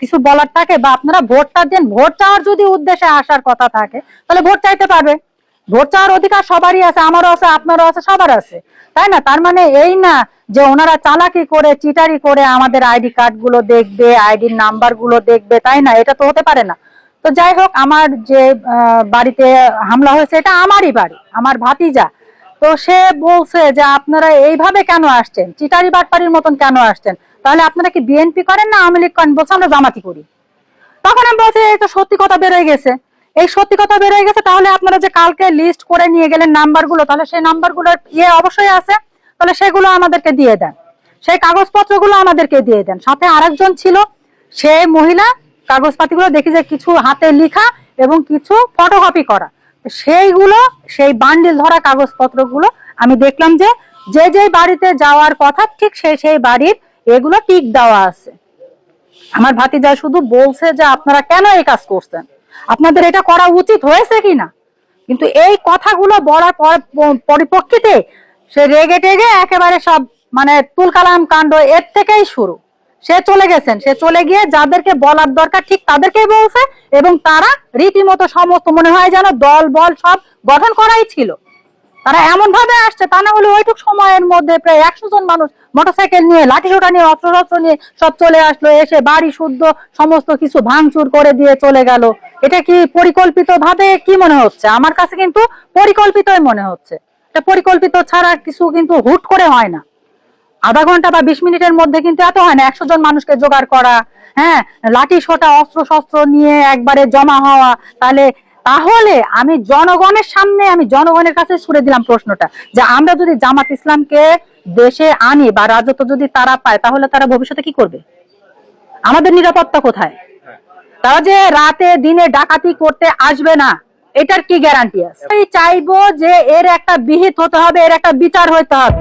কিছু বলার থাকে বা আপনারা ভোটটা দেন, ভোট চাওয়ার যদি উদ্দেশ্যে আসার কথা থাকে, তাহলে ভোট চাইতে পারবে। ভোট চাওয়ার অধিকার সবারই আছে, আমারও আছে, আপনারও আছে, সবার আছে। তাই না? তার মানে এই না যে ওনারা চালাকি করে, চিটারি করে আমাদের আইডি কার্ডগুলো দেখবে, আইডির নাম্বারগুলো দেখবে, তাই না? এটা তো হতে পারে না। তো যাই হোক, আমার যে বাড়িতে হামলা হয়েছে, এটা আমারই বাড়ি, আমার ভাতিজা। তো সে বলছে যে আপনারা এইভাবে কেন আসছেন? চিটারি বাটপাড়ির মতন কেন আসছেন? তাহলে আপনারা কি বিএনপি করেন না আওয়ামী লীগ করেন? বলছে, আমরা জামাতি করি। তখন আমি বলছি, এই তো সত্যি কথা বেরোয় গেছে। এই সত্যি কথা বেরোয় গেছে, তাহলে আপনারা যে কালকে লিস্ট করে নিয়ে গেলেন নাম্বারগুলো তাহলে সেই নাম্বারগুলোর ইয়ে অবশ্যই আছে। তাহলে সেগুলো আমাদেরকে দিয়ে দেন। সেই কাগজপত্রগুলো আমাদেরকে দিয়ে দেন। সাথে আরেকজন ছিল, সে মহিলা, কাগজপাতিগুলো দেখি যে কিছু হাতে লিখা এবং কিছু ফটোকপি করা। সেইগুলো, সেই বান্ডিল ধরা কাগজপত্রগুলো আমি দেখলাম যে যে যে বাড়িতে যাওয়ার কথা ঠিক সেই সেই বাড়ির এগুলো টিক দেওয়া আছে। আমার ভাতিজা শুধু বলছে যে, আপনারা কেন এই কাজ করছেন? আপনাদের এটা করা উচিত হয়েছে কিনা কিন্তু এই কথাগুলো বলার পরিপ্রেক্ষিতে সে রেগে টেগে একেবারে সব মানে তুলকালাম কাণ্ড এর থেকেই শুরু। সে চলে গেছেন। সে চলে গিয়ে যাদেরকে বলার দরকার ঠিক তাদেরকেই বলছে এবং তারা রীতিমতো সমস্ত মনে হয় যেন দল, বল সব গঠন করাই ছিল। তারা এমন ভাবে আসছে তা না হলে ওইটুক সময়ের মধ্যে প্রায় একশো জন মানুষ মোটরসাইকেল নিয়ে লাঠি সোটা নিয়ে অস্ত্র শস্ত্র নিয়ে সব চলে আসলো, এসে বাড়ি শুদ্ধ সমস্ত কিছু ভাঙচুর করে দিয়ে চলে গেল। এটা কি পরিকল্পিত ভাবে কি মনে হচ্ছে? আমার কাছে কিন্তু পরিকল্পিতই মনে হচ্ছে। এটা পরিকল্পিত ছাড়া কিছু কিন্তু হুট করে হয় না। আধা ঘণ্টা বা বিশ মিনিটের মধ্যে কিন্তু এত হয় না, একশো জন মানুষকে জোগাড় করা। হ্যাঁ লাঠি সোটা অস্ত্র শস্ত্র নিয়ে একবারে জমা হওয়া। তাহলে তাহলে আমি জনগণের সামনে, আমি জনগণের কাছে ছুড়ে দিলাম প্রশ্নটা যে আমরা যদি জামাত ইসলামকে দেশে আনি বা রাজত্ব যদি তারা পায়, তাহলে তারা ভবিষ্যতে কি করবে? আমাদের নিরাপত্তা কোথায়? তারা যে রাতে, দিনে ডাকাতি করতে আসবে না, এটার কি গ্যারান্টি আছে? চাইব যে এর একটা বিহিত হতে হবে, এর একটা বিচার হতে হবে।